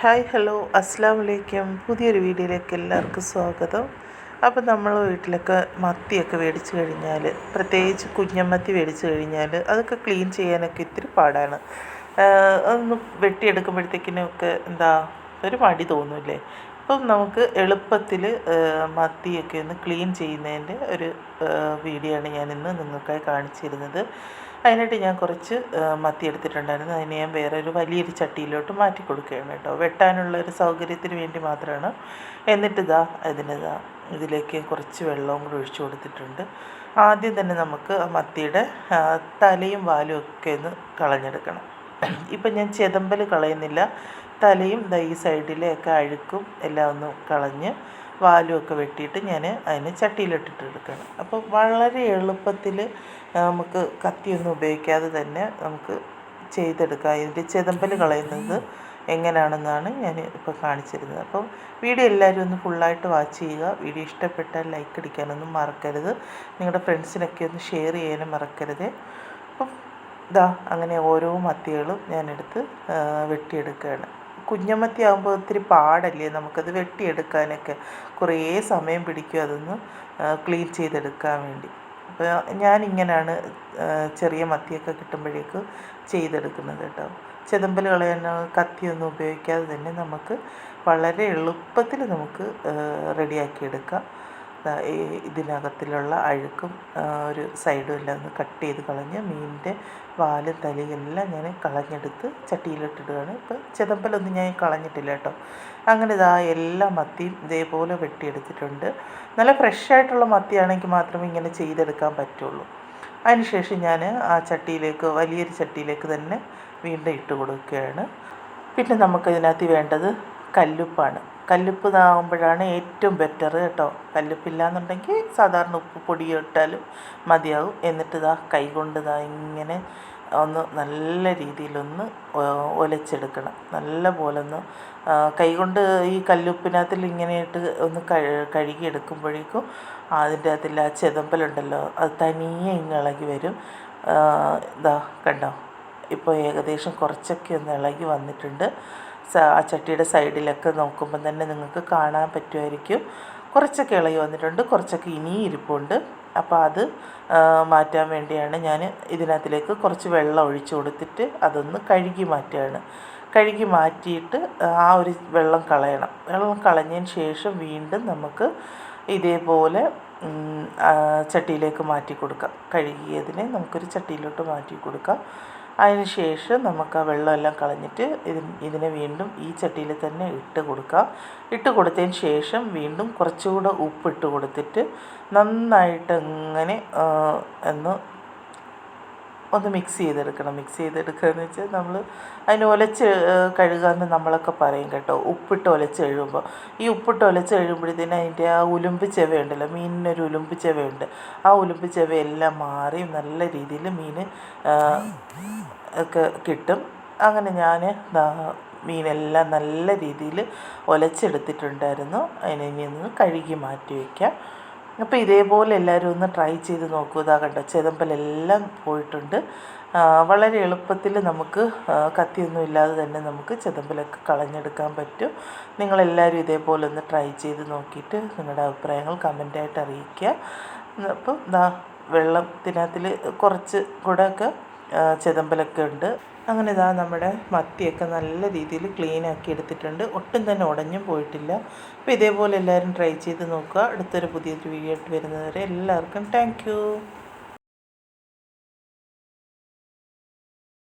Hi hello അസ്സാം വലൈക്കും പുതിയൊരു വീഡിയോയിലേക്ക് എല്ലാവർക്കും സ്വാഗതം. അപ്പോൾ നമ്മൾ വീട്ടിലൊക്കെ മത്തിയൊക്കെ മേടിച്ച് കഴിഞ്ഞാൽ പ്രത്യേകിച്ച് കുഞ്ഞമത്തി മേടിച്ച് കഴിഞ്ഞാൽ അതൊക്കെ ക്ലീൻ ചെയ്യാനൊക്കെ ഇത്തിരി പാടാണ്. അതൊന്ന് വെട്ടിയെടുക്കുമ്പോഴത്തേക്കിനൊക്കെ എന്താ ഒരു മടി തോന്നൂലേ അപ്പം നമുക്ക് എളുപ്പത്തിൽ മത്തിയൊക്കെ ഒന്ന് ക്ലീൻ ചെയ്യുന്നതിന്റെ ഒരു വീഡിയോ ആണ് ഞാൻ ഇന്ന് നിങ്ങൾക്കായി കാണിച്ചു തരുന്നത് അതിനായിട്ട് ഞാൻ കുറച്ച് മത്തി എടുത്തിട്ടുണ്ടായിരുന്നു. അതിനെ ഞാൻ വേറെ ഒരു വലിയൊരു ചട്ടിയിലോട്ട് മാറ്റി കൊടുക്കുകയാണ് കേട്ടോ. വെട്ടാനുള്ള ഒരു സൗകര്യത്തിന് വേണ്ടി മാത്രമാണ്. എന്നിട്ട് ഇതാ ഇതിനിതാ ഇതിലേക്ക് കുറച്ച് വെള്ളവും കൂടി ഒഴിച്ചു കൊടുത്തിട്ടുണ്ട്. ആദ്യം തന്നെ നമുക്ക് മത്തിയുടെ തലയും വാലും ഒക്കെ ഒന്ന് കളഞ്ഞെടുക്കണം. ഇപ്പം ഞാൻ ചെതമ്പൽ കളയുന്നില്ല. തലയും ഈ സൈഡിലെയൊക്കെ അഴുക്കും എല്ലാം ഒന്ന് കളഞ്ഞ് വാലുമൊക്കെ വെട്ടിയിട്ട് ഞാൻ അതിന് ചട്ടിയിലിട്ടിട്ട് എടുക്കണം. അപ്പോൾ വളരെ എളുപ്പത്തിൽ നമുക്ക് കത്തിയൊന്നും ഉപയോഗിക്കാതെ തന്നെ നമുക്ക് ചെയ്തെടുക്കാം. ഇതിന്റെ ചെതമ്പൽ കളയുന്നത് എങ്ങനെയാണെന്നാണ് ഞാൻ ഇപ്പോൾ കാണിച്ചിരുന്നത്. അപ്പോൾ വീഡിയോ എല്ലാവരും ഒന്ന് ഫുള്ളായിട്ട് വാച്ച് ചെയ്യുക. വീഡിയോ ഇഷ്ടപ്പെട്ടാൽ ലൈക്ക് അടിക്കാനൊന്നും മറക്കരുത്. നിങ്ങളുടെ ഫ്രണ്ട്സിനൊക്കെ ഒന്ന് ഷെയർ ചെയ്യാനും മറക്കരുത്. അപ്പം ഇതാ അങ്ങനെ ഓരോ മത്തികളും ഞാനെടുത്ത് വെട്ടിയെടുക്കുകയാണ്. കുഞ്ഞമത്തി ആകുമ്പോൾ ഒത്തിരി പാടല്ലേ? നമുക്കത് വെട്ടിയെടുക്കാനൊക്കെ കുറേ സമയം പിടിക്കും അതൊന്ന് ക്ലീൻ ചെയ്തെടുക്കാൻ വേണ്ടി. അപ്പോൾ ഞാനിങ്ങനെയാണ് ചെറിയ മത്തിയൊക്കെ കിട്ടുമ്പോഴേക്ക് ചെയ്തെടുക്കുന്നത് കേട്ടോ. ചെതമ്പൽ കളയാൻ കത്തിയൊന്നും ഉപയോഗിക്കാതെ തന്നെ നമുക്ക് വളരെ എളുപ്പത്തിൽ നമുക്ക് റെഡിയാക്കി എടുക്കാം ഇതിനകത്തിലുള്ള അഴുക്കും ഒരു സൈഡും എല്ലാം ഒന്ന് കട്ട് ചെയ്ത് കളഞ്ഞ് മീനിന്റെ വാലും തലയും ഞാൻ കളഞ്ഞെടുത്ത് ചട്ടിയിലിട്ടിടുകയാണ്. ഇപ്പം ചെതമ്പലൊന്നും ഞാൻ കളഞ്ഞിട്ടില്ല കേട്ടോ. അങ്ങനെ ഇതാ എല്ലാ മത്തിയും ഇതേപോലെ വെട്ടിയെടുത്തിട്ടുണ്ട്. നല്ല ഫ്രഷ് ആയിട്ടുള്ള മത്തിയാണെങ്കിൽ മാത്രമേ ഇങ്ങനെ ചെയ്തെടുക്കാൻ പറ്റുള്ളൂ. അതിനുശേഷം ഞാൻ ആ ചട്ടിയിലേക്ക് വലിയൊരു ചട്ടിയിലേക്ക് തന്നെ വീണ്ടും ഇട്ട് കൊടുക്കുകയാണ്. പിന്നെ നമുക്കതിനകത്ത് വേണ്ടത് കല്ലുപ്പാണ്. കല്ലുപ്പ് ആകുമ്പോഴാണ് ഏറ്റവും ബെറ്റർ കേട്ടോ. കല്ലുപ്പില്ല എന്നുണ്ടെങ്കിൽ സാധാരണ ഉപ്പ് പൊടി ഇട്ടാലും മതിയാകും എന്നിട്ട് ഇതാ കൈ കൊണ്ട് ഇതാ ഇങ്ങനെ ഒന്ന് നല്ല രീതിയിലൊന്ന് ഒലച്ചെടുക്കണം. നല്ല പോലെ ഒന്ന് കൈകൊണ്ട് ഈ കല്ലുപ്പിനകത്തിൽ ഇങ്ങനെയിട്ട് ഒന്ന് കഴുകി എടുക്കുമ്പോഴേക്കും അതിന്റെ അകത്തിൽ ആ ചെതമ്പലുണ്ടല്ലോ അത് തനിയെ ഇളകി വരും. ഇതാ കണ്ടോ? ഇപ്പോൾ ഏകദേശം കുറച്ചൊക്കെ ഒന്ന് ഇളകി വന്നിട്ടുണ്ട്. ആ ചട്ടിയുടെ സൈഡിലൊക്കെ നോക്കുമ്പം തന്നെ നിങ്ങൾക്ക് കാണാൻ പറ്റുമായിരിക്കും. കുറച്ചൊക്കെ ഇളകി വന്നിട്ടുണ്ട് കുറച്ചൊക്കെ ഇനിയും ഇരിപ്പുണ്ട്. അപ്പോൾ അത് മാറ്റാൻ വേണ്ടിയാണ് ഞാൻ ഇതിനകത്തിലേക്ക് കുറച്ച് വെള്ളം ഒഴിച്ചു കൊടുത്തിട്ട് അതൊന്ന് കഴുകി മാറ്റുകയാണ്. കഴുകി മാറ്റിയിട്ട് ആ ഒരു വെള്ളം കളയണം. വെള്ളം കളഞ്ഞതിന് ശേഷം വീണ്ടും നമുക്ക് ഇതേപോലെ ചട്ടിയിലേക്ക് മാറ്റി കൊടുക്കാം. കഴുകിയതിനെ നമുക്കൊരു ചട്ടിയിലോട്ട് മാറ്റി കൊടുക്കാം. അതിന് ശേഷം നമുക്ക് ആ വെള്ളമെല്ലാം കളഞ്ഞിട്ട് ഇതിന് ഇതിനെ വീണ്ടും ഈ ചട്ടിയിൽ തന്നെ ഇട്ട് കൊടുക്കാം. ഇട്ട് കൊടുത്തതിന് ശേഷം വീണ്ടും കുറച്ചുകൂടെ ഉപ്പിട്ട് കൊടുത്തിട്ട് നന്നായിട്ട് അങ്ങനെ ഒന്ന് ഒന്ന് മിക്സ് ചെയ്തെടുക്കണം. മിക്സ് ചെയ്തെടുക്കുക എന്ന് വെച്ചാൽ നമ്മൾ അതിന് ഒലച്ച് കഴുകാമെന്ന് നമ്മളൊക്കെ പറയും കേട്ടോ. ഉപ്പിട്ട് ഒലച്ച് കഴുകുമ്പോൾ. ഈ ഉപ്പിട്ട് ഒലച്ച് കഴിയുമ്പോഴത്തേന് അതിന്റെ ആ ഉലുമ്പ് ചെവയുണ്ടല്ലോ. മീനിനൊരു ഉലുമ്പ് ചെവയുണ്ട്. ആ ഉലുമ്പ് ചെവയെല്ലാം മാറി നല്ല രീതിയിൽ മീൻ ഒക്കെ കിട്ടും. അങ്ങനെ ഞാൻ മീനെല്ലാം നല്ല രീതിയിൽ ഒലച്ചെടുത്തിട്ടുണ്ടായിരുന്നു. അതിനെ ഇനി ഒന്ന് കഴുകി മാറ്റി വയ്ക്കാം അപ്പോൾ ഇതേപോലെ എല്ലാവരും ഒന്ന് ട്രൈ ചെയ്ത് നോക്കൂ. ഇതാ കണ്ടോ ചെതമ്പലെല്ലാം പോയിട്ടുണ്ട്. വളരെ എളുപ്പത്തിൽ നമുക്ക് കത്തിയൊന്നും ഇല്ലാതെ തന്നെ നമുക്ക് ചെതമ്പലൊക്കെ കളഞ്ഞെടുക്കാൻ പറ്റും. നിങ്ങളെല്ലാവരും ഇതേപോലെ ഒന്ന് ട്രൈ ചെയ്ത് നോക്കിയിട്ട് നിങ്ങളുടെ അഭിപ്രായങ്ങൾ കമന്റായിട്ട് അറിയിക്കുക. അപ്പം വെള്ളത്തിനകത്തിൽ കുറച്ച് കൂടെയൊക്കെ ചെതമ്പലൊക്കെ ഉണ്ട്. അങ്ങനെ ഇതാ നമ്മുടെ മത്തിയൊക്കെ നല്ല രീതിയിൽ ക്ലീൻ ആക്കി എടുത്തിട്ടുണ്ട്. ഒട്ടും തന്നെ ഉടഞ്ഞും പോയിട്ടില്ല. അപ്പോൾ ഇതേപോലെ എല്ലാവരും ട്രൈ ചെയ്ത് നോക്കുക. അടുത്തൊരു പുതിയൊരു വീഡിയോ ആയിട്ട് വരുന്നതുവരെ എല്ലാവർക്കും താങ്ക്